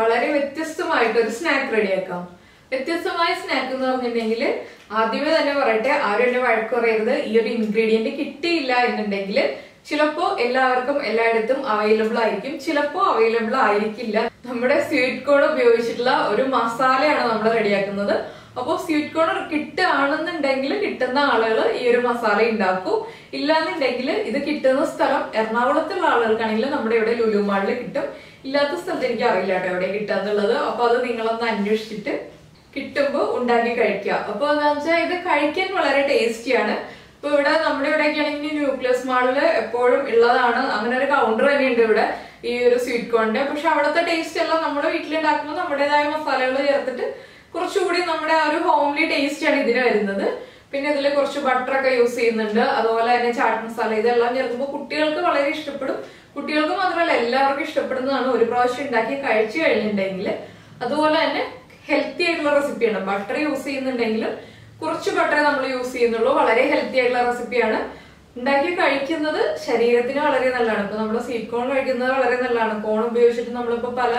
വളരെ വ്യത്യസ്തമായിട്ട് ഒരു സ്നാക്ക് റെഡിയാക്കാം. വ്യത്യസ്തമായ സ്നാക്ക് എന്ന് പറഞ്ഞിട്ടുണ്ടെങ്കിൽ ആദ്യമേ തന്നെ പറയട്ടെ ആരും എന്നെ വഴക്ക് പറയരുത്. ഈ ഒരു ഇൻഗ്രീഡിയന്റ് കിട്ടിയില്ല എന്നുണ്ടെങ്കിൽ ചിലപ്പോ എല്ലാവർക്കും എല്ലായിടത്തും അവൈലബിൾ ആയിരിക്കും. ചിലപ്പോ അവൈലബിൾ ആയിരിക്കില്ല. നമ്മുടെ സ്വീറ്റ് കോൺ ഉപയോഗിച്ചിട്ടുള്ള ഒരു മസാലയാണ് നമ്മൾ റെഡിയാക്കുന്നത്. അപ്പോൾ സ്വീറ്റ് കോൺ കിട്ടുകയാണെന്നുണ്ടെങ്കിൽ കിട്ടുന്ന ആളുകൾ ഈ ഒരു മസാല ഉണ്ടാക്കൂ. ഇല്ലാന്നുണ്ടെങ്കിൽ ഇത് കിട്ടുന്ന സ്ഥലം എറണാകുളത്തുള്ള ആളുകൾക്കാണെങ്കിൽ നമ്മുടെ ഇവിടെ ലുലുമാളിൽ കിട്ടും. ഇല്ലാത്ത സ്ഥലത്ത് എനിക്ക് അറിയില്ല കേട്ടോ എവിടെ കിട്ടാന്നുള്ളത്. അപ്പൊ അത് നിങ്ങളൊന്ന് അന്വേഷിച്ചിട്ട് കിട്ടുമ്പോൾ ഉണ്ടാക്കി കഴിക്കുക. അപ്പൊ എന്താണെന്ന് വെച്ചാൽ ഇത് കഴിക്കാൻ വളരെ ടേസ്റ്റിയാണ്. ഇപ്പൊ ഇവിടെ നമ്മുടെ ഇവിടെയൊക്കെ ആണെങ്കിൽ ന്യൂക്ലിയസ് മാളിൽ എപ്പോഴും ഉള്ളതാണ്. അങ്ങനെ ഒരു കൗണ്ടർ തന്നെ ഉണ്ട് ഇവിടെ ഈ ഒരു സ്വീറ്റ് കോണിന്റെ പക്ഷെ അവിടുത്തെ ടേസ്റ്റ് എല്ലാം നമ്മുടെ വീട്ടിലുണ്ടാക്കുമ്പോൾ നമ്മുടേതായ മസാലകൾ ചേർത്തിട്ട് കുറച്ചുകൂടി നമ്മുടെ ആ ഒരു ഹോംലി ടേസ്റ്റ് ആണ് ഇതിന് വരുന്നത്. പിന്നെ ഇതിൽ കുറച്ച് ബട്ടർ ഒക്കെ യൂസ് ചെയ്യുന്നുണ്ട്. അതുപോലെ തന്നെ ചാട്ട് മസാല ഇതെല്ലാം ചേർക്കുമ്പോൾ കുട്ടികൾക്ക് വളരെ ഇഷ്ടപ്പെടും. കുട്ടികൾക്ക് മാത്രമല്ല എല്ലാവർക്കും ഇഷ്ടപ്പെടുന്നതാണ്. ഒരു പ്രാവശ്യം ഉണ്ടാക്കി കഴിച്ചു കഴിഞ്ഞിട്ടുണ്ടെങ്കിൽ അതുപോലെ തന്നെ ഹെൽത്തി ആയിട്ടുള്ള റെസിപ്പിയാണ് ബട്ടർ യൂസ് ചെയ്യുന്നുണ്ടെങ്കിൽ കുറച്ച് ബട്ടർ നമ്മൾ യൂസ് ചെയ്യുന്നുള്ളൂ. വളരെ ഹെൽത്തി ആയിട്ടുള്ള റെസിപ്പിയാണ് ഉണ്ടാക്കി കഴിക്കുന്നത് ശരീരത്തിന് വളരെ നല്ലതാണ്. ഇപ്പൊ നമ്മൾ സ്വീറ്റ് കോൺ കഴിക്കുന്നത് വളരെ നല്ലതാണ്. കോൺ ഉപയോഗിച്ചിട്ട് നമ്മളിപ്പോ പല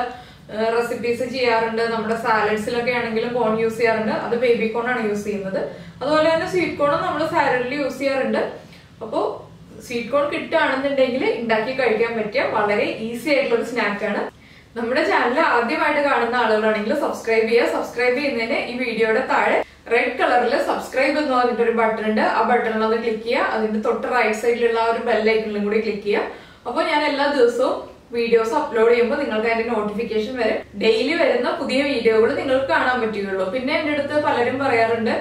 റെസിപ്പീസ് ചെയ്യാറുണ്ട്. നമ്മുടെ സാലഡ്സിലൊക്കെ ആണെങ്കിലും കോൺ യൂസ് ചെയ്യാറുണ്ട്. അത് ബേബി കോൺ ആണ് യൂസ് ചെയ്യുന്നത്. അതുപോലെ തന്നെ സ്വീറ്റ് കോണും നമ്മൾ സാലഡിൽ യൂസ് ചെയ്യാറുണ്ട്. അപ്പോൾ സ്വീറ്റ് കോൺ കിട്ടുകയാണെന്നുണ്ടെങ്കിൽ ഉണ്ടാക്കി കഴിക്കാൻ പറ്റിയ വളരെ ഈസി ആയിട്ടുള്ള ഒരു സ്നാക്കാണ് നമ്മുടെ ചാനൽ ആദ്യമായിട്ട് കാണുന്ന ആളുകളാണെങ്കിൽ സബ്സ്ക്രൈബ് ചെയ്യുക. സബ്സ്ക്രൈബ് ചെയ്യുന്നതിന് ഈ വീഡിയോയുടെ താഴെ റെഡ് കളറിൽ സബ്സ്ക്രൈബ് എന്ന് പറഞ്ഞിട്ട് ഒരു ബട്ടൺ ഉണ്ട്. ആ ബട്ടണിൽ ഒന്ന് ക്ലിക്ക് ചെയ്യുക. അതിന്റെ തൊട്ട് റൈറ്റ് സൈഡിലുള്ള ആ ഒരു ബെല്ലൈക്കണിലും കൂടി ക്ലിക്ക് ചെയ്യുക. അപ്പോൾ ഞാൻ എല്ലാ ദിവസവും വീഡിയോസ് അപ്ലോഡ് ചെയ്യുമ്പോൾ നിങ്ങൾക്ക് അതിന്റെ നോട്ടിഫിക്കേഷൻ വരും. ഡെയിലി വരുന്ന പുതിയ വീഡിയോകൾ നിങ്ങൾക്ക് കാണാൻ പറ്റുകയുള്ളൂ. പിന്നെ എന്റെ അടുത്ത് പലരും പറയാറുണ്ട്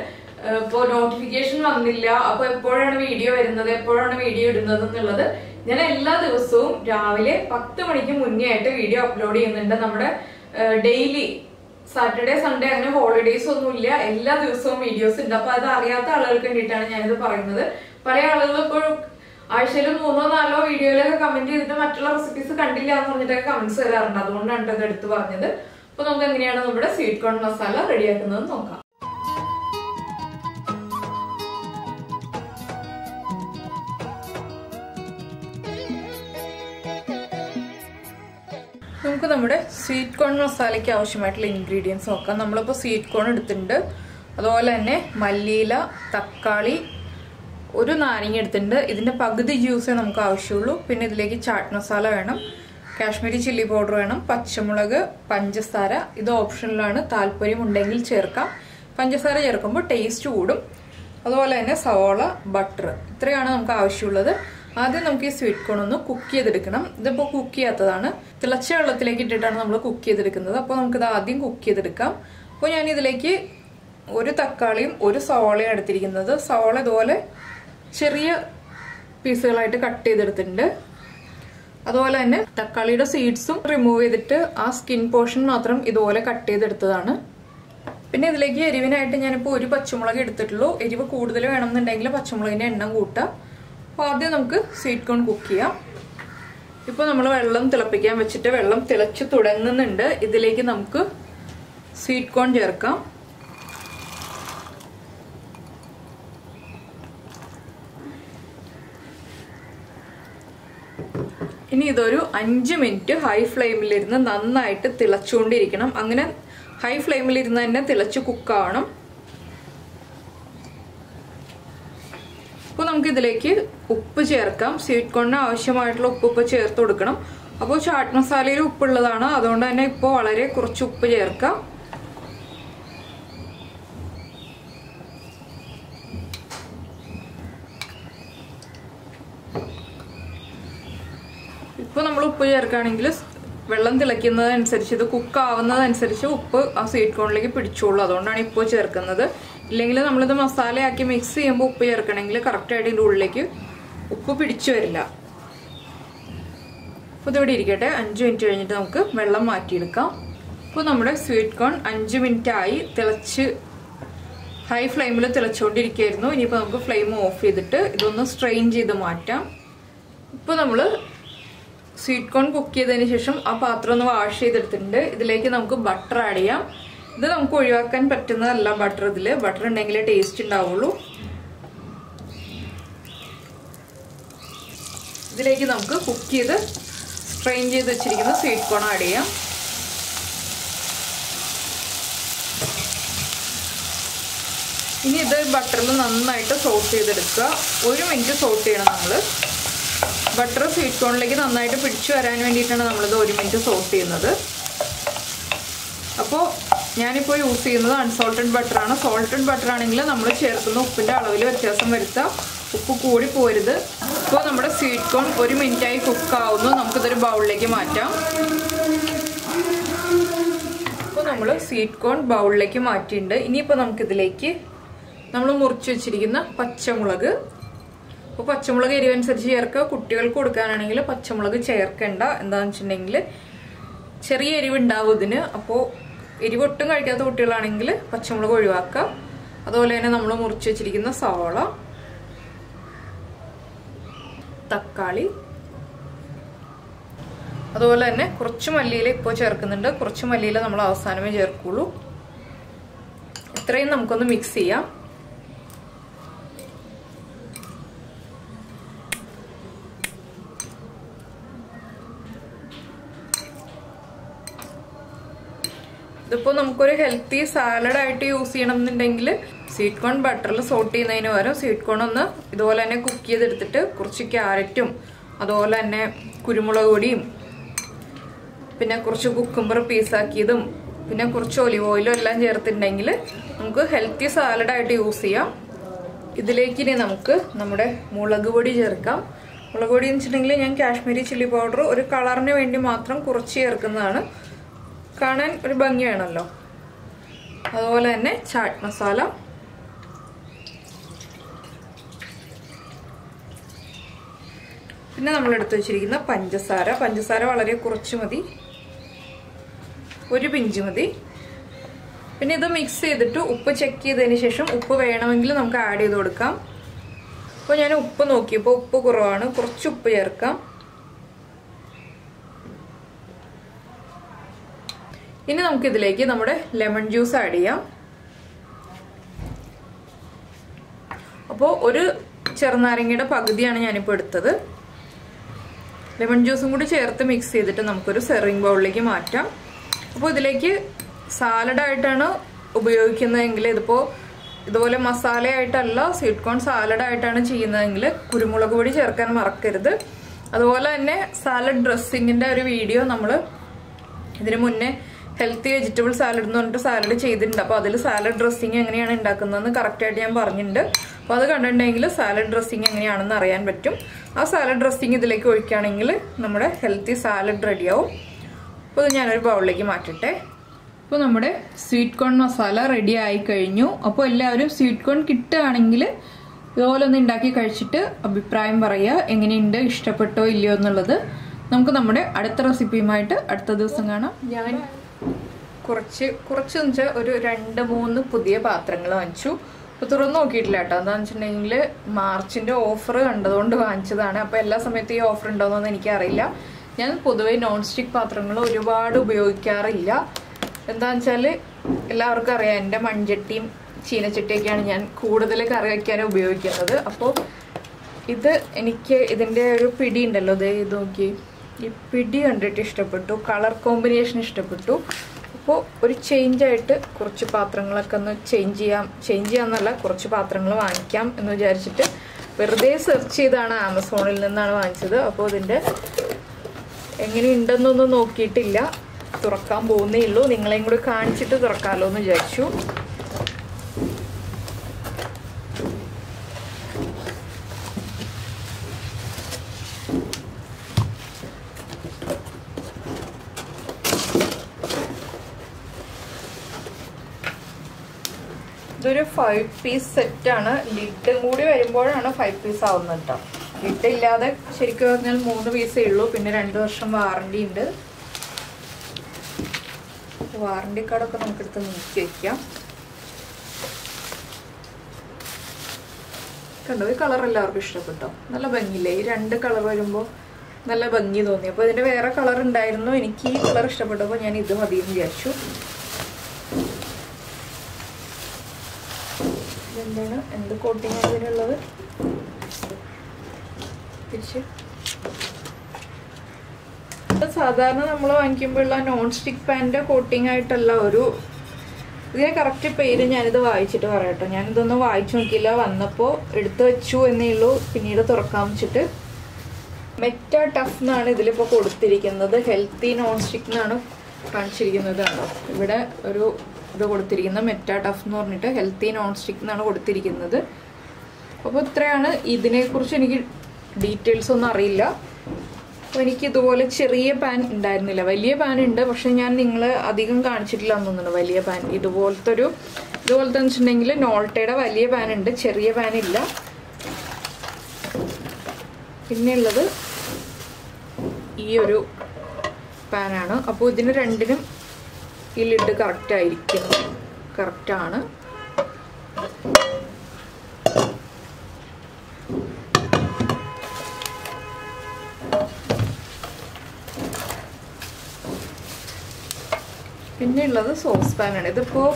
ഇപ്പോ നോട്ടിഫിക്കേഷൻ വന്നില്ല. അപ്പോൾ എപ്പോഴാണ് വീഡിയോ വരുന്നത്? എപ്പോഴാണ് വീഡിയോ ഇടുന്നത് എന്നുള്ളത് ഞാൻ എല്ലാ ദിവസവും രാവിലെ പത്ത് മണിക്ക് മുന്നേ ആയിട്ട് വീഡിയോ അപ്ലോഡ് ചെയ്യുന്നുണ്ട്. നമ്മുടെ ഡെയിലി സാറ്റർഡേ സൺഡേ അങ്ങനെ ഹോളിഡേയ്സ് ഒന്നുമില്ല. എല്ലാ ദിവസവും വീഡിയോസ് ഉണ്ട്. അപ്പൊ അത് അറിയാത്ത ആളുകൾക്ക് വേണ്ടിയിട്ടാണ് ഞാനിത് പറയുന്നത്. പല ആളുകൾ ഇപ്പോൾ ആഴ്ചയിൽ മൂന്നോ നാലോ വീഡിയോയിലൊക്കെ കമന്റ് ചെയ്തിട്ട് മറ്റുള്ള റെസിപ്പീസ് കണ്ടില്ല എന്ന് പറഞ്ഞിട്ടൊക്കെ കമന്റ്സ് വരാറുണ്ട്. അതുകൊണ്ടാണ് ഇത് എടുത്തു പറഞ്ഞത്. അപ്പൊ നമുക്ക് എങ്ങനെയാണ് നമ്മുടെ സ്വീറ്റ് കോൺ മസാല റെഡിയാക്കുന്നത് നോക്കാം. നമുക്ക് നമ്മുടെ സ്വീറ്റ് കോൺ മസാലയ്ക്ക് ആവശ്യമായിട്ടുള്ള ഇൻഗ്രീഡിയൻസ് നോക്കാം. നമ്മളിപ്പോൾ സ്വീറ്റ് കോൺ എടുത്തിട്ടുണ്ട്. അതുപോലെ തന്നെ മല്ലിയില തക്കാളി ഒരു നാരങ്ങ എടുത്തിട്ടുണ്ട്. ഇതിന്റെ പകുതി ജ്യൂസേ നമുക്ക് ആവശ്യമുള്ളൂ. പിന്നെ ഇതിലേക്ക് ചാട്ട് മസാല വേണം. കാശ്മീരി ചില്ലി പൗഡർ വേണം. പച്ചമുളക് പഞ്ചസാര. ഇത് ഓപ്ഷനിലാണ് താല്പര്യം ഉണ്ടെങ്കിൽ ചേർക്കാം. പഞ്ചസാര ചേർക്കുമ്പോൾ ടേസ്റ്റ് കൂടും. അതുപോലെ തന്നെ സവോള ബട്ടർ ഇത്രയാണ് നമുക്ക് ആവശ്യമുള്ളത്. ആദ്യം നമുക്ക് ഈ സ്വീറ്റ് കോൺ ഒന്ന് കുക്ക് ചെയ്തെടുക്കണം. ഇതിപ്പോൾ കുക്ക് ചെയ്യാത്തതാണ്. തിളച്ച വെള്ളത്തിലേക്ക് ഇട്ടിട്ടാണ് നമ്മൾ കുക്ക് ചെയ്തെടുക്കുന്നത്. അപ്പോൾ നമുക്കിത് ആദ്യം കുക്ക് ചെയ്തെടുക്കാം. അപ്പോൾ ഞാൻ ഇതിലേക്ക് ഒരു തക്കാളിയും ഒരു സവാളയും എടുത്തിരിക്കുന്നത്. സവാള ഇതുപോലെ ചെറിയ പീസുകളായിട്ട് കട്ട് ചെയ്തെടുത്തിട്ടുണ്ട്. അതുപോലെ തന്നെ തക്കാളിയുടെ സീഡ്സും റിമൂവ് ചെയ്തിട്ട് ആ സ്കിൻ പോർഷൻ മാത്രം ഇതുപോലെ കട്ട് ചെയ്തെടുത്തതാണ്. പിന്നെ ഇതിലേക്ക് എരിവിനായിട്ട് ഞാനിപ്പോൾ ഒരു പച്ചമുളക് എടുത്തിട്ടുള്ളൂ. എരിവ് കൂടുതൽ വേണമെന്നുണ്ടെങ്കിൽ പച്ചമുളകിന്റെ എണ്ണം കൂട്ടാം. അപ്പോൾ ആദ്യം നമുക്ക് സ്വീറ്റ് കോൺ കുക്ക് ചെയ്യാം. ഇപ്പോൾ നമ്മൾ വെള്ളം തിളപ്പിക്കാൻ വെച്ചിട്ട് വെള്ളം തിളച്ച് തുടങ്ങുന്നുണ്ട്. ഇതിലേക്ക് നമുക്ക് സ്വീറ്റ് കോൺ ചേർക്കാം. ഇനി ഇതൊരു അഞ്ച് മിനിറ്റ് ഹൈ ഫ്ലെയിമിലിരുന്ന് നന്നായിട്ട് തിളച്ചുകൊണ്ടിരിക്കണം. അങ്ങനെ ഹൈ ഫ്ലെയിമിലിരുന്ന് തന്നെ തിളച്ച് കുക്കാവണം നമുക്ക് ഇതിലേക്ക് ഉപ്പ് ചേർക്കാം. സ്വീറ്റ് കോണിന് ആവശ്യമായിട്ടുള്ള ഉപ്പ് ഇപ്പോൾ ചേർത്ത് കൊടുക്കണം. അപ്പോൾ ചാട്ട് മസാലയിൽ ഉപ്പുള്ളതാണ്. അതുകൊണ്ട് തന്നെ ഇപ്പോൾ വളരെ കുറച്ച് ഉപ്പ് ചേർക്കാം. ഇപ്പോൾ നമ്മൾ ഉപ്പ് ചേർക്കുകയാണെങ്കിൽ വെള്ളം തിളയ്ക്കുന്നതനുസരിച്ച് ഇത് കുക്ക് ആവുന്നതനുസരിച്ച് ഉപ്പ് ആ സ്വീറ്റ് കോണിലേക്ക് പിടിച്ചോളൂ. അതുകൊണ്ടാണ് ഇപ്പോൾ ചേർക്കുന്നത്. ഇല്ലെങ്കിൽ നമ്മളിത് മസാലയാക്കി മിക്സ് ചെയ്യുമ്പോൾ ഉപ്പ് ചേർക്കണമെങ്കിൽ കറക്റ്റായിട്ട് ഇതിന്റെ ഉള്ളിലേക്ക് ഉപ്പ് പിടിച്ചു വരില്ല. അപ്പോൾ ഇതിവിടെ ഇരിക്കട്ടെ. അഞ്ച് മിനിറ്റ് കഴിഞ്ഞിട്ട് നമുക്ക് വെള്ളം മാറ്റിയെടുക്കാം. അപ്പോൾ നമ്മുടെ സ്വീറ്റ് കോൺ അഞ്ച് മിനിറ്റ് ആയി തിളച്ച് ഹൈ ഫ്ലെയിമിൽ തിളച്ചുകൊണ്ടിരിക്കുകയായിരുന്നു ഇനിയിപ്പോൾ നമുക്ക് ഫ്ലെയിം ഓഫ് ചെയ്തിട്ട് ഇതൊന്ന് സ്ട്രെയിൻ ചെയ്ത് മാറ്റാം. ഇപ്പോൾ നമ്മൾ സ്വീറ്റ് കോൺ കുക്ക് ചെയ്തതിന് ശേഷം ആ പാത്രം ഒന്ന് വാഷ് ചെയ്തെടുത്തിട്ടുണ്ട്. ഇതിലേക്ക് നമുക്ക് ബട്ടർ ആഡ് ചെയ്യാം. ഇത് നമുക്ക് ഒഴിവാക്കാൻ പറ്റുന്നതല്ല ബട്ടർ ഇതിൽ ബട്ടർ ഉണ്ടെങ്കിലേ ടേസ്റ്റ് ഉണ്ടാവുള്ളൂ. ഇതിലേക്ക് നമുക്ക് കുക്ക് ചെയ്ത് സ്ട്രെയിൻ ചെയ്ത് വെച്ചിരിക്കുന്ന സ്വീറ്റ് കോൺ ആഡ് ചെയ്യാം. ഇനി ഇത് ബട്ടറിൽ നന്നായിട്ട് സോട്ട് ചെയ്തെടുക്കുക. ഒരു മിനിറ്റ് സോട്ട് ചെയ്യണം നമ്മൾ ബട്ടർ സ്വീറ്റ് കോണിലേക്ക് നന്നായിട്ട് പിടിച്ചു വരാൻ വേണ്ടിയിട്ടാണ് നമ്മളിത് ഒരു മിനിറ്റ് സോട്ട് ചെയ്യുന്നത്. അപ്പോൾ ഞാനിപ്പോൾ യൂസ് ചെയ്യുന്നത് അൺസോൾട്ടഡ് ബട്ടറാണ്. സോൾട്ടഡ് ബട്ടർ ആണെങ്കിൽ നമ്മൾ ചേർക്കുന്ന ഉപ്പിന്റെ അളവിൽ വ്യത്യാസം വരുത്താം. ഉപ്പ് കൂടി പോരുത്. ഇപ്പോൾ നമ്മുടെ സ്വീറ്റ് കോൺ ഒരു മിനിറ്റായി കുക്ക് ആവുന്നു നമുക്കിതൊരു ബൗളിലേക്ക് മാറ്റാം. ഇപ്പോൾ നമ്മൾ സ്വീറ്റ് കോൺ ബൗളിലേക്ക് മാറ്റിയിട്ടുണ്ട്. ഇനിയിപ്പോൾ നമുക്കിതിലേക്ക് നമ്മൾ മുറിച്ച് വെച്ചിരിക്കുന്ന പച്ചമുളക് അപ്പോൾ പച്ചമുളക് എരിവനുസരിച്ച് ചേർക്കുക. കുട്ടികൾക്ക് കൊടുക്കാനാണെങ്കിൽ പച്ചമുളക് ചേർക്കേണ്ട. എന്താണെന്ന് വെച്ചിട്ടുണ്ടെങ്കിൽ ചെറിയ എരിവുണ്ടാവും ഇതിന്. അപ്പോൾ എരിവ് ഒട്ടും കഴിക്കാത്ത കുട്ടികളാണെങ്കിൽ പച്ചമുളക് ഒഴിവാക്കുക. അതുപോലെ തന്നെ നമ്മൾ മുറിച്ച് വെച്ചിരിക്കുന്ന സവാള തക്കാളി അതുപോലെ തന്നെ കുറച്ച് മല്ലിയില ഇപ്പോൾ ചേർക്കുന്നുണ്ട്. കുറച്ച് മല്ലിയില നമ്മൾ അവസാനമേ ചേർക്കുള്ളൂ. ഇത്രയും നമുക്കൊന്ന് മിക്സ് ചെയ്യാം. ഇതിപ്പോൾ നമുക്കൊരു ഹെൽത്തി സാലഡ് ആയിട്ട് യൂസ് ചെയ്യണം എന്നുണ്ടെങ്കിൽ സ്വീറ്റ് കോൺ ബട്ടറിൽ സോട്ട് ചെയ്യുന്നതിന് പകരം സ്വീറ്റ് കോൺ ഒന്ന് ഇതുപോലെ തന്നെ കുക്ക് ചെയ്തെടുത്തിട്ട് കുറച്ച് ക്യാരറ്റും അതുപോലെ തന്നെ കുരുമുളക് പൊടിയും പിന്നെ കുറച്ച് കുക്കുംബർ പീസാക്കിയതും പിന്നെ കുറച്ച് ഒലിവ് ഓയിലും എല്ലാം ചേർത്തിട്ടുണ്ടെങ്കിൽ നമുക്ക് ഹെൽത്തി സാലഡായിട്ട് യൂസ് ചെയ്യാം. ഇതിലേക്ക് ഇനി നമുക്ക് നമ്മുടെ മുളക് പൊടി ചേർക്കാം. മുളക് പൊടി എന്ന് വെച്ചിട്ടുണ്ടെങ്കിൽ ഞാൻ കാശ്മീരി ചില്ലി പൗഡർ ഒരു കളറിന് വേണ്ടി മാത്രം കുറച്ച് ചേർക്കുന്നതാണ്. കാണാൻ ഒരു ഭംഗി വേണമല്ലോ. അതുപോലെ തന്നെ ചാട്ട് മസാല. പിന്നെ നമ്മൾ എടുത്തു വെച്ചിരിക്കുന്ന പഞ്ചസാര. പഞ്ചസാര വളരെ കുറച്ച് മതി. ഒരു പിഞ്ച് മതി. പിന്നെ ഇത് മിക്സ് ചെയ്തിട്ട് ഉപ്പ് ചെക്ക് ചെയ്തതിന് ശേഷം ഉപ്പ് വേണമെങ്കിൽ നമുക്ക് ആഡ് ചെയ്ത് കൊടുക്കാം. അപ്പോൾ ഞാൻ ഉപ്പ് നോക്കിയപ്പോൾ ഉപ്പ് കുറവാണ്. കുറച്ച് ഉപ്പ് ചേർക്കാം. ഇനി നമുക്കിതിലേക്ക് നമ്മുടെ ലെമൺ ജ്യൂസ് ആഡ് ചെയ്യാം. അപ്പോൾ ഒരു ചെറുനാരങ്ങയുടെ പകുതിയാണ് ഞാനിപ്പോൾ എടുത്തത്. ലെമൺ ജ്യൂസും കൂടി ചേർത്ത് മിക്സ് ചെയ്തിട്ട് നമുക്കൊരു സെറിങ് ബൗളിലേക്ക് മാറ്റാം. അപ്പോൾ ഇതിലേക്ക് സാലഡായിട്ടാണ് ഉപയോഗിക്കുന്നതെങ്കിൽ ഇതിപ്പോൾ ഇതുപോലെ മസാലയായിട്ടല്ല സ്വീറ്റ് കോൺ സാലഡായിട്ടാണ് ചെയ്യുന്നതെങ്കിൽ കുരുമുളക് പൊടി ചേർക്കാൻ മറക്കരുത്. അതുപോലെ തന്നെ സാലഡ് ഡ്രസ്സിങ്ങിന്റെ ഒരു വീഡിയോ നമ്മൾ ഇതിനു മുന്നേ ഹെൽത്തി വെജിറ്റബിൾ സാലഡ് എന്ന് പറഞ്ഞിട്ട് സാലഡ് ചെയ്തിട്ടുണ്ട്. അപ്പോൾ അതിൽ സാലഡ് ഡ്രസ്സിങ് എങ്ങനെയാണ് ഉണ്ടാക്കുന്നതെന്ന് കറക്റ്റായിട്ട് ഞാൻ പറഞ്ഞിട്ടുണ്ട്. അപ്പോൾ അത് കണ്ടിട്ടുണ്ടെങ്കിൽ സാലഡ് ഡ്രസ്സിങ് എങ്ങനെയാണെന്ന് അറിയാൻ പറ്റും. ആ സാലഡ് ഡ്രസ്സിങ് ഇതിലേക്ക് ഒഴിക്കുകയാണെങ്കിൽ നമ്മുടെ ഹെൽത്തി സാലഡ് റെഡിയാവും അപ്പോൾ ഇത് ഞാനൊരു ബൗളിലേക്ക് മാറ്റട്ടെ. അപ്പോൾ നമ്മുടെ സ്വീറ്റ് കോൺ മസാല റെഡി ആയി കഴിഞ്ഞു. അപ്പോൾ എല്ലാവരും സ്വീറ്റ് കോൺ കിട്ടുകയാണെങ്കിൽ ഇതുപോലെ ഒന്ന് ഉണ്ടാക്കി കഴിച്ചിട്ട് അഭിപ്രായം പറയുക. എങ്ങനെയുണ്ട്? ഇഷ്ടപ്പെട്ടോ? ഇല്ലയോ എന്നുള്ളത് നമുക്ക് നമ്മുടെ അടുത്ത റെസിപ്പിയുമായിട്ട് അടുത്ത ദിവസം കാണാം. ഞാൻ കുറച്ച് കുറച്ച് എന്ന് വെച്ചാൽ ഒരു രണ്ട് മൂന്ന് പുതിയ പാത്രങ്ങൾ വാങ്ങിച്ചു. അപ്പോൾ തുറന്നു നോക്കിയിട്ടില്ല കേട്ടോ. എന്താണെന്ന് വെച്ചിട്ടുണ്ടെങ്കിൽ മാർച്ചിന്റെ ഓഫർ കണ്ടതുകൊണ്ട് വാങ്ങിച്ചതാണ്. അപ്പോൾ എല്ലാ സമയത്തും ഈ ഓഫർ ഉണ്ടോയെന്നൊന്നും എനിക്കറിയില്ല. ഞാൻ പൊതുവേ നോൺ സ്റ്റിക്ക് പാത്രങ്ങൾ ഒരുപാട് ഉപയോഗിക്കാറില്ല. എന്താണെന്ന് വെച്ചാൽ എല്ലാവർക്കും അറിയാം എന്റെ മൺചട്ടിയും ചീനച്ചട്ടിയൊക്കെയാണ് ഞാൻ കൂടുതൽ കറി വയ്ക്കാൻ ഉപയോഗിക്കുന്നത്. അപ്പോൾ ഇത് എനിക്ക് ഇതിന്റെ ഒരു പിടി ഉണ്ടല്ലോ ഇത് നോക്കി ഈ പിടി കണ്ടിട്ട് ഇഷ്ടപ്പെട്ടു കളർ കോമ്പിനേഷൻ ഇഷ്ടപ്പെട്ടു. അപ്പോൾ ഒരു ചേഞ്ചായിട്ട് കുറച്ച് പാത്രങ്ങളൊക്കെ ഒന്ന് ചേഞ്ച് ചെയ്യാം ചേഞ്ച് ചെയ്യാമെന്നല്ല കുറച്ച് പാത്രങ്ങൾ വാങ്ങിക്കാം എന്ന് വിചാരിച്ചിട്ട് വെറുതെ സെർച്ച് ചെയ്താണ് ആമസോണിൽ നിന്നാണ് വാങ്ങിച്ചത്. അപ്പോൾ ഇതിന്റെ എങ്ങനെയുണ്ടെന്നൊന്നും നോക്കിയിട്ടില്ല. തുറക്കാൻ പോകുന്നേ ഉള്ളൂ. നിങ്ങളെയും കൂടി കാണിച്ചിട്ട് തുറക്കാമല്ലോ എന്ന് വിചാരിച്ചു. ഇതൊരു ഫൈവ് പീസ് സെറ്റാണ് ലിഡും കൂടി വരുമ്പോഴാണ് ഫൈവ് പീസ് ആവുന്നത് കേട്ടോ ലിഡ് ഇല്ലാതെ ശരിക്കും പറഞ്ഞാൽ മൂന്ന് പീസേ ഉള്ളൂ. പിന്നെ രണ്ട് വർഷം വാറണ്ടി ഉണ്ട്. വാറണ്ടി കാർഡൊക്കെ നമുക്കെടുത്ത് നീക്കി വയ്ക്കാം കണ്ടോ? ഈ കളർ എല്ലാവർക്കും ഇഷ്ടപ്പെട്ടോ? നല്ല ഭംഗിയില്ലേ? ഈ രണ്ട് കളർ വരുമ്പോൾ നല്ല ഭംഗി തോന്നി. അപ്പോൾ ഇതിന്റെ വേറെ കളർ ഉണ്ടായിരുന്നു. എനിക്ക് ഈ കളർ ഇഷ്ടപ്പെട്ടപ്പോൾ ഞാൻ ഇത് മതി എന്ന് വിചാരിച്ചു. ഇതെന്താണ് എന്ത് കോട്ടിങ് ഇതിനുള്ളത്? തിരിച്ച്. സാധാരണ നമ്മൾ വാങ്ങിക്കുമ്പോഴുള്ള നോൺ സ്റ്റിക്ക് പാനിന്റെ കോട്ടിംഗ് ആയിട്ടല്ല ഒരു ഇതിനെ കറക്റ്റ് പേര് ഞാനിത് വായിച്ചിട്ട് പറയട്ടോ. ഞാനിതൊന്നും വായിച്ചു നോക്കിയില്ല. വന്നപ്പോൾ എടുത്തു വെച്ചു എന്നേ ഉള്ളൂ. പിന്നീട് തുറക്കാൻ വെച്ചിട്ട്. മെറ്റ ടഫ് എന്നാണ് ഇതിലിപ്പോൾ കൊടുത്തിരിക്കുന്നത്. ഹെൽത്തി നോൺ സ്റ്റിക്ക് എന്നാണ് കാണിച്ചിരിക്കുന്നത് ഇവിടെ ഒരു ഇത് കൊടുത്തിരിക്കുന്നത് മെറ്റ ടഫ് എന്ന് പറഞ്ഞിട്ട് ഹെൽത്തി നോൺ സ്റ്റിക്ക് എന്നാണ് കൊടുത്തിരിക്കുന്നത്. അപ്പോൾ ഇത്രയാണ്. ഇതിനെക്കുറിച്ച് എനിക്ക് ഡീറ്റെയിൽസ് ഒന്നും അറിയില്ല. അപ്പോൾ എനിക്ക് ഇതുപോലെ ചെറിയ പാൻ ഉണ്ടായിരുന്നില്ല. വലിയ പാൻ ഉണ്ട്. പക്ഷെ ഞാൻ നിങ്ങൾ അധികം കാണിച്ചിട്ടില്ല എന്ന് തോന്നുന്നു. വലിയ പാൻ. ഇതുപോലത്തെ ഒരു ഇതുപോലത്തെ വെച്ചിട്ടുണ്ടെങ്കിൽ നോൾട്ടയുടെ വലിയ പാൻ ഉണ്ട്. ചെറിയ പാൻ ഇല്ല. പിന്നെയുള്ളത് ഈ ഒരു പാനാണ്. അപ്പോൾ ഇതിന് രണ്ടിനും ഈ ലിഡ് ആയിരിക്കും. കറക്റ്റാണ് പിന്നെ ഉള്ളത് സോസ് പാനാണ് ഇതിപ്പോൾ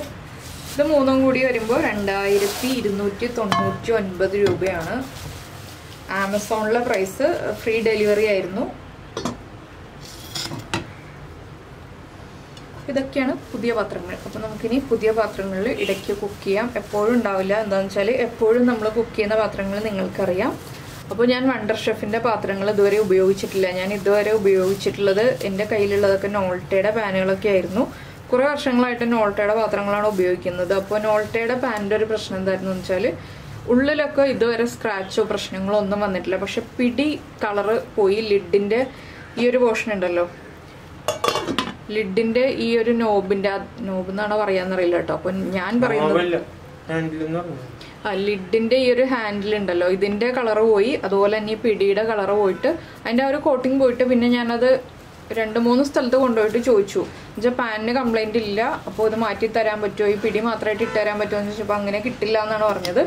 ഇത് മൂന്നും കൂടി വരുമ്പോൾ രണ്ടായിരത്തി ഇരുന്നൂറ്റി തൊണ്ണൂറ്റി ഒൻപത് രൂപയാണ് ആമസോണിലെ പ്രൈസ് ഫ്രീ ഡെലിവറി ആയിരുന്നു ഇതൊക്കെയാണ് പുതിയ പാത്രങ്ങൾ. അപ്പോൾ നമുക്കിനി പുതിയ പാത്രങ്ങളിൽ ഇടയ്ക്ക് കുക്ക് ചെയ്യാം. എപ്പോഴും ഉണ്ടാവില്ല. എന്താണെന്ന് വെച്ചാൽ എപ്പോഴും നമ്മൾ കുക്ക് ചെയ്യുന്ന പാത്രങ്ങൾ നിങ്ങൾക്കറിയാം. അപ്പോൾ ഞാൻ വണ്ടർ ഷെഫിന്റെ പാത്രങ്ങൾ ഇതുവരെ ഉപയോഗിച്ചിട്ടില്ല. ഞാൻ ഇതുവരെ ഉപയോഗിച്ചിട്ടുള്ളത് എന്റെ കയ്യിലുള്ളതൊക്കെ നോൾട്ടയുടെ പാനുകളൊക്കെ ആയിരുന്നു. കുറേ വർഷങ്ങളായിട്ട് നോൾട്ടയുടെ പാത്രങ്ങളാണ് ഉപയോഗിക്കുന്നത്. അപ്പോൾ നോൾട്ടയുടെ പാനിന്റെ ഒരു പ്രശ്നം എന്തായിരുന്നു വെച്ചാൽ ഉള്ളിലൊക്കെ ഇതുവരെ സ്ക്രാച്ചോ പ്രശ്നങ്ങളോ ഒന്നും വന്നിട്ടില്ല. പക്ഷെ പിടി കളറ് പോയി ലിഡിന്റെ ഈ ഒരു പോർഷൻ ഉണ്ടല്ലോ. ലിഡിന്റെ ഈ ഒരു നോബിന്റെ നോബ് എന്നാണോ പറയാന്നറിയില്ല കേട്ടോ. അപ്പൊ ഞാൻ പറയുന്നത് ലിഡിന്റെ ഈ ഒരു ഹാൻഡിൽ ഉണ്ടല്ലോ ഇതിന്റെ കളർ പോയി. അതുപോലെ തന്നെ ഈ പിടിയുടെ കളർ പോയിട്ട് അതിന്റെ ആ ഒരു കോട്ടിങ് പോയിട്ട് പിന്നെ ഞാനത് രണ്ട് മൂന്ന് സ്ഥലത്ത് കൊണ്ടുപോയിട്ട് ചോദിച്ചു. എന്നുവെച്ചാൽ പാനിന് കംപ്ലൈന്റ് ഇല്ല. അപ്പോൾ ഇത് മാറ്റി തരാൻ പറ്റുമോ? ഈ പിടി മാത്രമായിട്ട് ഇട്ടുതരാൻ പറ്റുമോ എന്ന് ചോദിച്ചപ്പോൾ അങ്ങനെ കിട്ടില്ല എന്നാണ് പറഞ്ഞത്.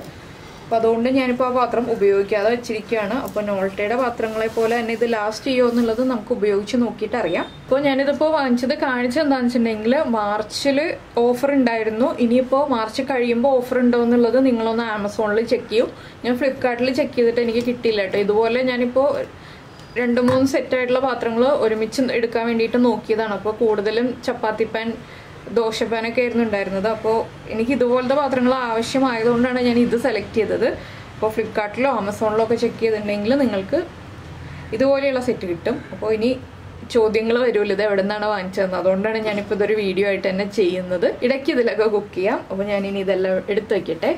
അപ്പോൾ അതുകൊണ്ട് ഞാനിപ്പോൾ ആ പാത്രം ഉപയോഗിക്കാതെ വെച്ചിരിക്കുകയാണ്. അപ്പോൾ നോൾട്ടയുടെ പാത്രങ്ങളെ പോലെ തന്നെ ഇത് ലാസ്റ്റ് ചെയ്യുമോ എന്നുള്ളത് നമുക്ക് ഉപയോഗിച്ച് നോക്കിയിട്ട് അറിയാം. അപ്പോൾ ഞാനിതിപ്പോൾ വാങ്ങിച്ചത് കാണിച്ചത് എന്താണെന്ന് വെച്ചിട്ടുണ്ടെങ്കിൽ മാർച്ചിൽ ഓഫർ ഉണ്ടായിരുന്നു. ഇനിയിപ്പോൾ മാർച്ച് കഴിയുമ്പോൾ ഓഫർ ഉണ്ടോ എന്നുള്ളത് നിങ്ങളൊന്ന് ആമസോണിൽ ചെക്ക് ചെയ്യും. ഞാൻ ഫ്ലിപ്കാർട്ടിൽ ചെക്ക് ചെയ്തിട്ട് എനിക്ക് കിട്ടിയില്ല കേട്ടോ. ഇതുപോലെ ഞാനിപ്പോൾ രണ്ട് മൂന്ന് സെറ്റായിട്ടുള്ള പാത്രങ്ങൾ ഒരുമിച്ച് എടുക്കാൻ വേണ്ടിയിട്ട് നോക്കിയതാണ്. അപ്പോൾ കൂടുതലും ചപ്പാത്തി പാൻ ദോശപ്പാനൊക്കെ ആയിരുന്നു ഉണ്ടായിരുന്നത്. അപ്പോൾ എനിക്ക് ഇതുപോലത്തെ പാത്രങ്ങൾ ആവശ്യമായതുകൊണ്ടാണ് ഞാൻ ഇത് സെലക്ട് ചെയ്തത്. അപ്പോൾ ഫ്ലിപ്കാർട്ടിലോ ആമസോണിലോ ഒക്കെ ചെക്ക് ചെയ്തിട്ടുണ്ടെങ്കിൽ നിങ്ങൾക്ക് ഇതുപോലെയുള്ള സെറ്റ് കിട്ടും. അപ്പോൾ ഇനി ചോദ്യങ്ങൾ വരുമല്ലോ ഇത് എവിടെ നിന്നാണ് വാങ്ങിച്ചതെന്ന്. അതുകൊണ്ടാണ് ഞാനിപ്പോൾ ഇതൊരു വീഡിയോ ആയിട്ട് തന്നെ ചെയ്യുന്നത്. ഇടയ്ക്ക് ഇതിലൊക്കെ കുക്ക് ചെയ്യാം. അപ്പോൾ ഞാനിനി ഇതെല്ലാം എടുത്തു വയ്ക്കട്ടെ